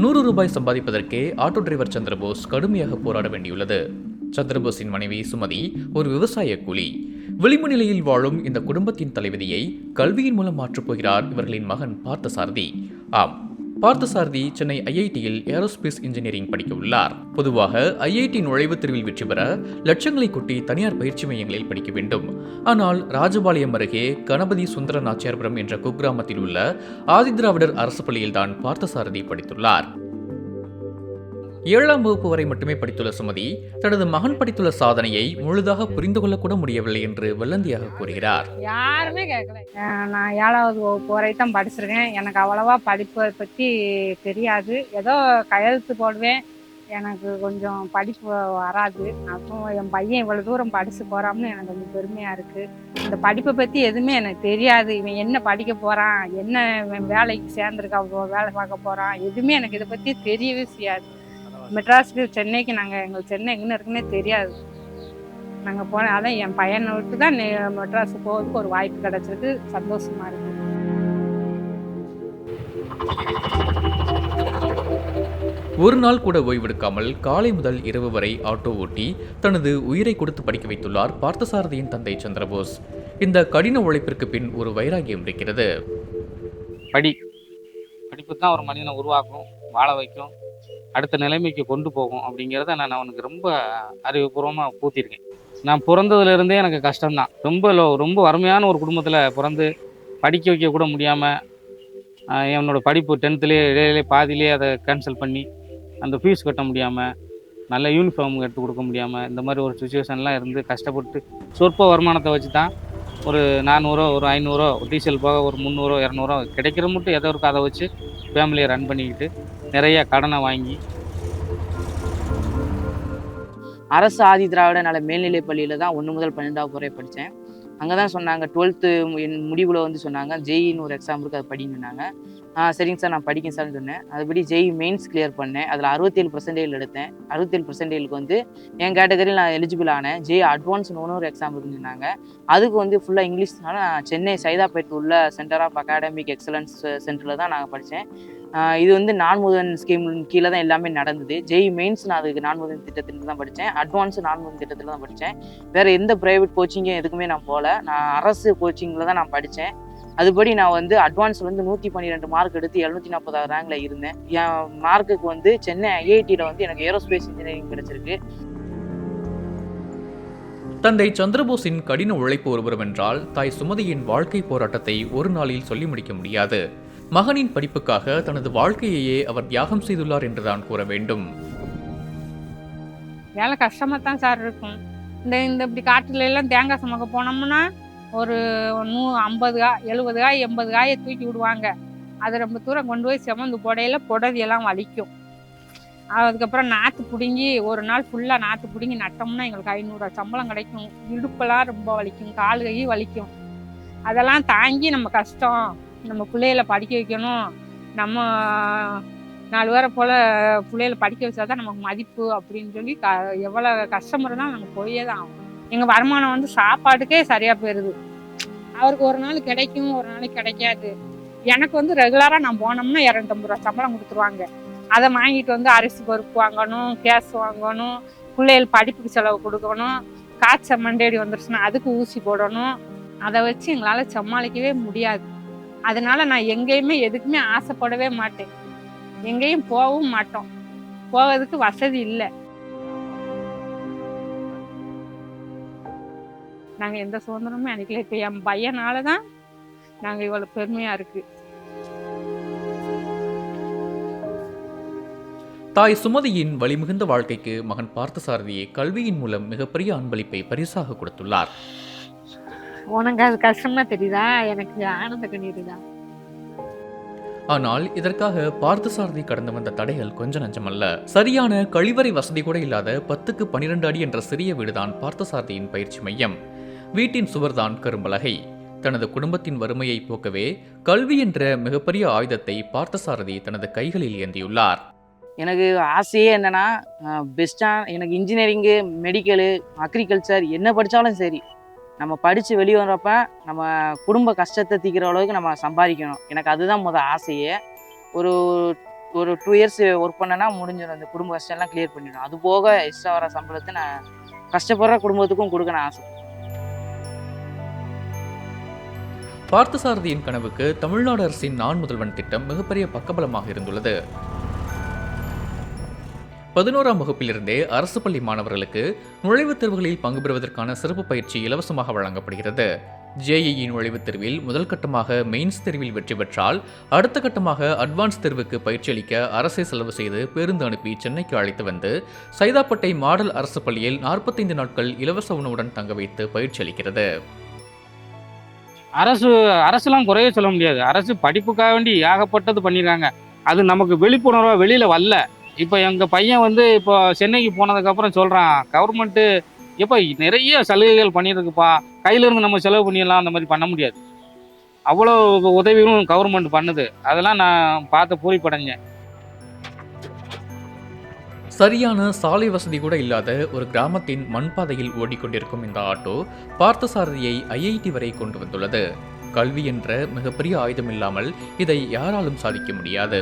நூறு ரூபாய் சம்பாதிப்பதற்கே auto driver Chandrabose கடுமையாக போராட வேண்டியுள்ளது. சந்திரபோஸின் மனைவி சுமதி ஒரு விவசாய கூலி. விளிம்பு நிலையில் வாழும் இந்த குடும்பத்தின் தலைவிதியை கல்வியின் மூலம் மாற்றப் போகிறார் இவர்களின் மகன் பார்த்தசாரதி. ஆம் பார்த்தசாரதி சென்னை ஐஐடியில் ஏரோஸ்பேஸ் இன்ஜினியரிங் படிக்க உள்ளார் பொதுவாக ஐஐடி நுழைவுத் தேர்வில் வெற்றி பெற லட்சங்களை கொட்டி தனியார் பயிற்சி மையங்களில் படிக்க வேண்டும். ஆனால் ராஜபாளையம் அருகே கணபதி சுந்தர நாச்சியார்புரம் என்ற குக்கிராமத்தில் உள்ள ஆதிதிராவிடர் அரசு பள்ளியில்தான் பார்த்தசாரதி படித்துள்ளார். ஏழாம் வகுப்பு வரை மட்டுமே படித்துள்ள சுமதி தனது மகன் படித்துள்ள சாதனையை முழுதாக புரிந்து கொள்ளக்கூட முடியவில்லை என்று வெள்ளந்தியாக கூறுகிறார். யாருமே கேட்கல. நான் ஏழாவது வகுப்பு வரை தான் படிச்சிருக்கேன். எனக்கு அவ்வளவா படிப்பை பற்றி தெரியாது. ஏதோ கையெழுத்து போடுவேன். எனக்கு கொஞ்சம் படிப்பு வராது. அப்புறம் என் பையன் இவ்வளோ தூரம் படிச்சு போகிறான்னு எனக்கு கொஞ்சம் பெருமையாக இருக்குது இந்த படிப்பை பற்றி எதுவுமே எனக்கு தெரியாது. இவன் என்ன படிக்க போகிறான் என்ன வேலைக்கு சேர்ந்துருக்கா? வேலை பார்க்க போகிறான் எதுவுமே எனக்கு இதை பற்றி தெரியவே செய்யாது. மெட்ராஸுக்கு சென்னைக்கு நாங்கள் எங்களுக்கு சென்னை எங்கே இருக்குன்னே தெரியாது. நாங்கள் போனோம் அதான் என் பையனை விட்டு தான் மெட்ராஸ் போகிறதுக்கு ஒரு வாய்ப்பு கிடைச்சிருக்கு. சந்தோஷமா இருக்கு. ஒரு நாள் கூட ஓய்வெடுக்காமல் காலை முதல் இரவு வரை ஆட்டோ ஓட்டி தனது உயிரை கொடுத்து படிக்க வைத்துள்ளார் பார்த்தசாரதியின் தந்தை சந்திரபோஸ். இந்த கடின உழைப்பிற்கு பின் ஒரு வைராகியம் இருக்கிறது. படி. படிப்பு தான் ஒரு மனிதனை உருவாக்கும் வாழ வைக்கும். அடுத்த நிலைமைக்கு கொண்டு போகும் அப்படிங்கிறத நான் அவனுக்கு ரொம்ப அறிவுபூர்வமாக பூத்திருக்கேன். நான் பிறந்ததுலேருந்தே எனக்கு கஷ்டம்தான். ரொம்ப லோ ரொம்ப வறுமையான ஒரு குடும்பத்தில் பிறந்து படிக்க வைக்க கூட முடியாமல் என்னோட படிப்பு டென்த்துலேயே இடையிலே பாதியிலே அதை கேன்சல் பண்ணி அந்த ஃபீஸ் கட்ட முடியாமல் நல்ல யூனிஃபார்ம் எடுத்து கொடுக்க முடியாமல் இந்த மாதிரி ஒரு சுச்சுவேஷன்லாம் இருந்து கஷ்டப்பட்டு சொற்ப வருமானத்தை வச்சு தான் ஒரு நானூறோ ஒரு ஐநூறோ டீசல் போக ஒரு முந்நூறோ இரநூறோ கிடைக்கிற மட்டும் எதோ இருக்கோ அதை வச்சு ஃபேமிலியை ரன் பண்ணிக்கிட்டு நிறைய கடனை வாங்கி. அரசு ஆதி திராவிட நல மேல்நிலைப் பள்ளியில் தான் ஒன்று முதல் பன்னெண்டாவது வரை படித்தேன் அங்கே தான் சொன்னாங்க டுவெல்த்து என் முடிவில் வந்து சொன்னாங்க ஜெயின்னு ஒரு எக்ஸாம் இருக்குது அது படின்னு சொன்னாங்க. ஆ சரிங்க சார் நான் படிக்கேன் சார்னு சொன்னேன். அதுபடி ஜெய் மெயின்ஸ் கிளியர் பண்ணேன். அதில் அறுபத்தேழு பர்சன்டேஜ் எடுத்தேன். அறுபத்தேழு பர்சன்டேஜுக்கு வந்து என் கேட்டகரியில் நான் எலிஜிபிள் ஆனேன். ஜெய் அட்வான்ஸ் ஒரு எக்ஸாம் இருக்குன்னு அதுக்கு வந்து ஃபுல்லாக இங்கிலீஷ்னால நான் சென்னை சைதாப்பேட் உள்ள சென்டர் ஆஃப் அகாடமிக் எக்ஸலன்ஸ் சென்டரில் தான் நாங்கள் படித்தேன் இது வந்து நான்முதன் ஸ்கீம் கீழே தான் எல்லாமே நடந்தது. ஜெய் மெயின்ஸ் நான் அதுக்கு நான்முதன் திட்டத்தில் தான் படித்தேன். அட்வான்ஸு நான்முதன் திட்டத்தில் தான் படித்தேன். வேறு எந்த ப்ரைவேட் கோச்சிங்கும் எதுக்குமே நான் போகல. நான் அரசு கோச்சிங்கில் தான் நான் படித்தேன். அதுபடி நான் வந்து அட்வான்ஸ் வந்து நூற்றி பன்னிரெண்டு மார்க் எடுத்து எழுநூற்றி நாற்பதாவது ரேங்கில் இருந்தேன். என் மார்க்குக்கு வந்து சென்னை ஐஐடியில் வந்து எனக்கு ஏரோஸ்பேஸ் இன்ஜினியரிங் கிடச்சிருக்கு. தந்தை சந்திரபோஸின் கடின உழைப்பு ஒருவரும் என்றால் தாய் சுமதியின் வாழ்க்கை போராட்டத்தை ஒரு நாளில் சொல்லி முடிக்க முடியாது. மகனின் படிப்புக்காக தனது வாழ்க்கையையே அவர் தியாகம் செய்துள்ளார் என்றுதான் கூற வேண்டும். வேலை கஷ்டமாக தான் சார் இருக்கும். இந்த இந்த இப்படி காட்டில எல்லாம் தேங்காய் சுமக்க போனோம்னா ஒரு நூ ஐம்பது காய் எழுபது காய் எண்பது காயை தூக்கி விடுவாங்க. அதை ரொம்ப தூரம் கொண்டு போய் செமந்து புடையில புடவையெல்லாம் வலிக்கும். அதுக்கப்புறம் நாற்று பிடுங்கி ஒரு நாள் ஃபுல்லாக நாற்று பிடுங்கி நட்டோம்னா எங்களுக்கு ஐநூறுரூவா சம்பளம் கிடைக்கும். இடுப்பெல்லாம் ரொம்ப வலிக்கும் கால் கை வலிக்கும். அதெல்லாம் தாங்கி நம்ம கஷ்டம். நம்ம பிள்ளைகளை படிக்க வைக்கணும். நம்ம நாலு பேரை போல் பிள்ளைகளை படிக்க வச்சா தான் நமக்கு மதிப்பு அப்படின்னு சொல்லி க எவ்வளோ கஷ்டம் இருந்தாலும் நாங்கள் போயே தான் ஆகும் எங்கள் வருமானம் வந்து சாப்பாட்டுக்கே சரியாக போயிடுது அவருக்கு ஒரு நாள் கிடைக்கும் ஒரு நாள் கிடைக்காது. எனக்கு வந்து ரெகுலராக நான் போனோம்னா இரநூத்தம்பது ரூபா சம்பளம் கொடுத்துருவாங்க. அதை வாங்கிட்டு வந்து அரிசி பருப்பு வாங்கணும் கேஸ் வாங்கணும் பிள்ளைகள் படிப்புக்கு செலவு கொடுக்கணும் காய்ச்சல் மண்டேடி வந்துருச்சுன்னா அதுக்கு ஊசி போடணும். அதை வச்சு எங்களால் சமாளிக்கவே முடியாது. அதனால நான் எங்கேயுமே எதுக்குமே ஆசைப்படவே மாட்டேன். எங்கேயும் போகவும் மாட்டோம். போவதுக்கு வசதி இல்லை. நாங்கள் எந்த சுதந்திரமும் அன்றைக்கல இப்போ என் பையனால தான் நாங்கள் இவ்வளோ பெருமையாக இருக்கு. தாய் சுமதியின் வழிமிகுந்த வாழ்க்கைக்கு மகன் பார்த்தசாரதியை கல்வியின் மூலம் மிகப்பெரிய அன்பளிப்பை பரிசாக கொடுத்துள்ளார். உனக்கு அது கஷ்டமா தெரியுதா? எனக்கு ஆனந்த கண்ணீர் தான். ஆனால் இதற்காக பார்த்தசாரதி கடந்து வந்த தடைகள் கொஞ்ச நஞ்சமல்ல சரியான கழிவறை வசதி கூட இல்லாத பத்துக்கு பனிரெண்டு அடி என்ற சிறிய வீடுதான் பார்த்தசாரதியின் பயிற்சி மையம். வீட்டின் சுவர்தான் கரும்பலகை. தனது குடும்பத்தின் வறுமையை போக்கவே கல்வி என்ற மிகப்பெரிய ஆயுதத்தை பார்த்தசாரதி தனது கைகளில் ஏந்தியுள்ளார். எனக்கு ஆசையே என்னன்னா பெஸ்ட்டாக எனக்கு இன்ஜினியரிங்கு மெடிக்கலு அக்ரிகல்ச்சர் என்ன படித்தாலும் சரி நம்ம படித்து வெளியே வர்றப்ப நம்ம குடும்ப கஷ்டத்தை தீக்கிற அளவுக்கு நம்ம சம்பாதிக்கணும். எனக்கு அதுதான் முதல் ஆசையே. ஒரு ஒரு டூ இயர்ஸ் ஒர்க் பண்ணனா முடிஞ்சிடும். அந்த குடும்ப கஷ்டம்லாம் கிளியர் பண்ணிடும். அது போக எக்ஸ்ட்ரா வர சம்பளத்தை நான் கஷ்டப்படுற குடும்பத்துக்கும் கொடுக்க நான் ஆசை. பார்த்தசாரதியின் கனவுக்கு தமிழ்நாடு அரசின் நான் முதல்வன் திட்டம் மிகப்பெரிய பக்கபலமாக இருந்துள்ளது. பதினோராம் வகுப்பிலிருந்தே அரசு பள்ளி மாணவர்களுக்கு நுழைவுத் தேர்வுகளில் பங்கு பெறுவதற்கான சிறப்பு பயிற்சி இலவசமாக வழங்கப்படுகிறது. ஜேஇஇ நுழைவுத் தேர்வில் முதல் கட்டமாக மெயின்ஸ் தேர்வில் வெற்றி பெற்றால் அடுத்த கட்டமாக அட்வான்ஸ் தேர்வுக்கு பயிற்சி அளிக்க அரசே செலவு செய்து பேருந்து அனுப்பி சென்னைக்கு அழைத்து வந்து சைதாப்பேட்டை மாடல் அரசு பள்ளியில் நாற்பத்தைந்து நாட்கள் இலவச உணவுடன் தங்க வைத்து பயிற்சி அளிக்கிறது. அரசு அரசுலாம் குறைய சொல்ல முடியாது. அரசு படிப்புக்காக வேண்டி ஏகப்பட்டது பண்ணிடுறாங்க அது நமக்கு விழிப்புணர்வாக வெளியில் வரல. இப்போ எங்கள் பையன் வந்து இப்போ சென்னைக்கு போனதுக்கப்புறம் சொல்கிறான் கவர்மெண்ட்டு எப்போ நிறைய சலுகைகள் பண்ணியிருக்குப்பா. கையில் இருந்து நம்ம செலவு பண்ணிடலாம் அந்த மாதிரி பண்ண முடியாது. அவ்வளோ உதவிகளும் கவர்மெண்ட் பண்ணுது. அதெல்லாம் நான் பார்த்து பூரிப்படைஞ்சேன். சரியான சாலை வசதி கூட இல்லாத ஒரு கிராமத்தின் மண்பாதையில் ஓடிக்கொண்டிருக்கும் இந்த ஆட்டோ பார்த்தசாரதியை ஐஐடி வரை கொண்டு வந்துள்ளது. கல்வி என்ற மிகப்பெரிய ஆயுதம் இல்லாமல் இதை யாராலும் சாதிக்க முடியாது.